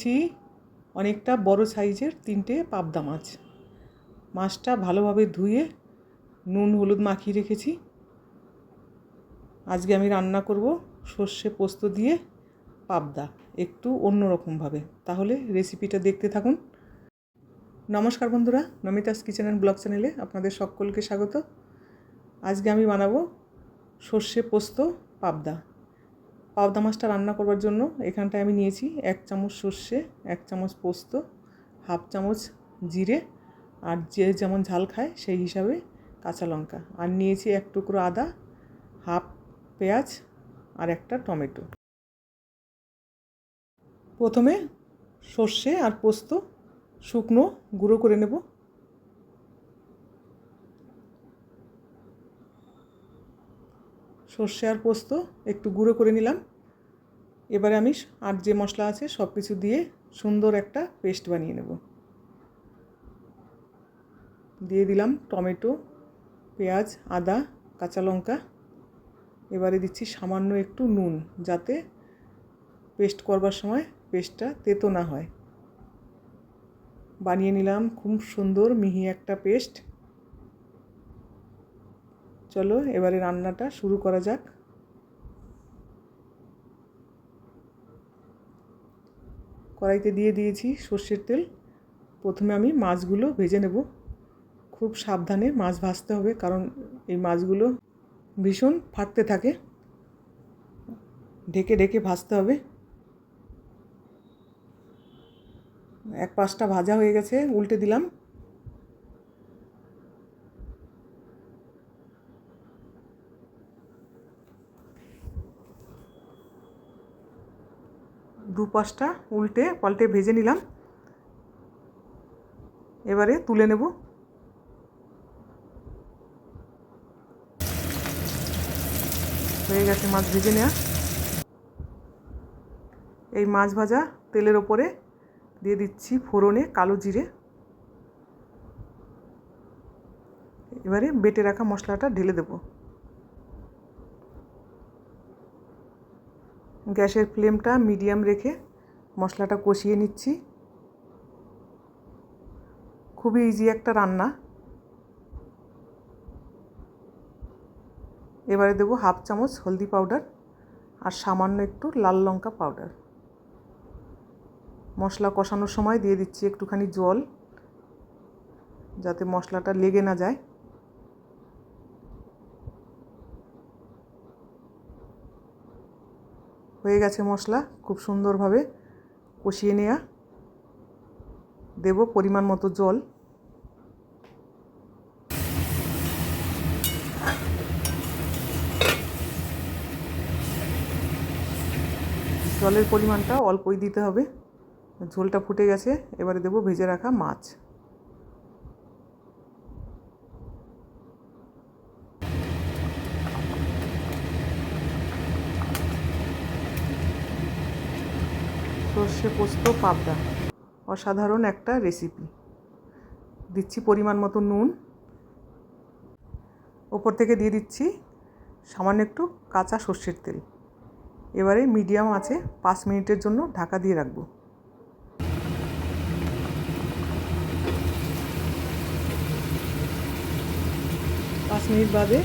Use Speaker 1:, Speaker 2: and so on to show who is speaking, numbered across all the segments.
Speaker 1: নিয়ে নিয়েছি অনেকটা বড় সাইজের তিনটে পাবদা মাছ। মাছটা ভালোভাবে ধুয়ে নুন হলুদ মাখিয়ে রেখেছি। আজকে আমি রান্না করব সর্ষে পোস্ত দিয়ে পাবদা, একটু অন্য রকমভাবে তাহলে রেসিপিটা দেখতে থাকুন। নমস্কার বন্ধুরা, নমিতাস কিচেন অ্যান্ড ব্লগ চ্যানেলে আপনাদের সকলকে স্বাগত। আজকে আমি বানাবো সর্ষে পোস্ত পাবদা। পাবদা মাছটা রান্না করবার জন্য এখানটায় আমি নিয়েছি এক চামচ সর্ষে, এক চামচ পোস্ত, হাফ চামচ জিরে আর যে যেমন ঝাল খায় সেই হিসাবে কাঁচা লঙ্কা। আর নিয়েছি এক টুকরো আদা, হাফ পেঁয়াজ আর একটা টমেটো। প্রথমে সর্ষে আর পোস্ত শুকনো, গুঁড়ো করে নেব। সর্ষে আর পোস্ত একটু গুঁড়ো করে নিলাম। এবারে আমি আর যে মশলা আছে সব কিছু দিয়ে সুন্দর একটা পেস্ট বানিয়ে নেব। দিয়ে দিলাম টমেটো, পেঁয়াজ, আদা, কাঁচা লঙ্কা। এবারে দিচ্ছি সামান্য একটু নুন যাতে পেস্ট করবার সময় পেস্টটা তেতো না হয়। বানিয়ে নিলাম খুব সুন্দর মিহি একটা পেস্ট। চলো, এবারে রান্নাটা শুরু করা যাক। কড়াইতে দিয়ে দিয়েছি সর্ষের তেল। প্রথমে আমি মাছগুলো ভেজে নেব। খুব সাবধানে মাছ ভাজতে হবে, কারণ এই মাছগুলো ভীষণ ফাটতে থাকে। ঢেকে ঢেকে ভাজতে হবে। এক পাশটা ভাজা হয়ে গেছে, উল্টে দিলাম। দু পাশটা উল্টে পাল্টে ভেজে নিলাম। এবারে তুলে নেব। হয়ে গেছে মাছ ভেজে নেওয়া এই মাছ ভাজা তেলের ওপরে দিয়ে দিচ্ছি ফোড়নে কালো জিরে। এবারে বেটে রাখা মশলাটা ঢেলে দেব। গ্যাসের ফ্লেমটা মিডিয়াম রেখে মশলাটা কষিয়ে নিচ্ছি। খুবই ইজি একটা রান্না। এবারে দেবো হাফ চামচ হলদি পাউডার আর সামান্য একটু লাল লঙ্কা পাউডার। মশলা কষানোর সময় দিয়ে দিচ্ছি একটুখানি জল, যাতে মশলাটা লেগে না যায়। হয়ে গেছে মশলা খুব সুন্দরভাবে কষিয়ে নেওয়া দেব পরিমাণ মতো জল। জলের পরিমাণটা অল্পই দিতে হবে। ঝোলটা ফুটে গেছে, এবারে দেবো ভেজে রাখা মাছ। সর্ষে পোস্ত, পাবদা। অসাধারণ একটা রেসিপি দিচ্ছি পরিমাণ মতো নুন। ওপর থেকে দিয়ে দিচ্ছি সামান্য একটু কাঁচা সর্ষের তেল। এবারে মিডিয়াম আছে, পাঁচ মিনিটের জন্য ঢাকা দিয়ে রাখব। পাঁচ মিনিট বাদে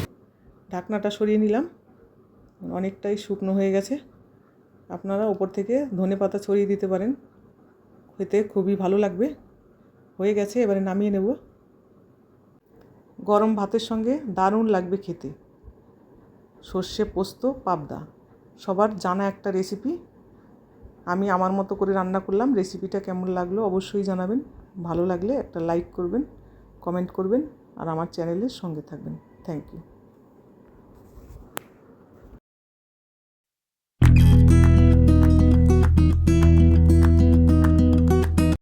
Speaker 1: ঢাকনাটা সরিয়ে নিলাম। অনেকটাই শুকনো হয়ে গেছে। আপনারা ওপর থেকে ধনে পাতা ছড়িয়ে দিতে পারেন। খেতে খুবই ভালো লাগবে। হয়ে গেছে, এবারে নামিয়ে নেব। গরম ভাতের সঙ্গে দারুণ লাগবে খেতে। সর্ষে পোস্ত, পাবদা, সবার জানা একটা রেসিপি আমি আমার মতো করে রান্না করলাম রেসিপিটা কেমন লাগল অবশ্যই জানাবেন। ভালো লাগলে একটা লাইক করবেন কমেন্ট করবেন, আর আমার চ্যানেলের সঙ্গে থাকবেন। Thank you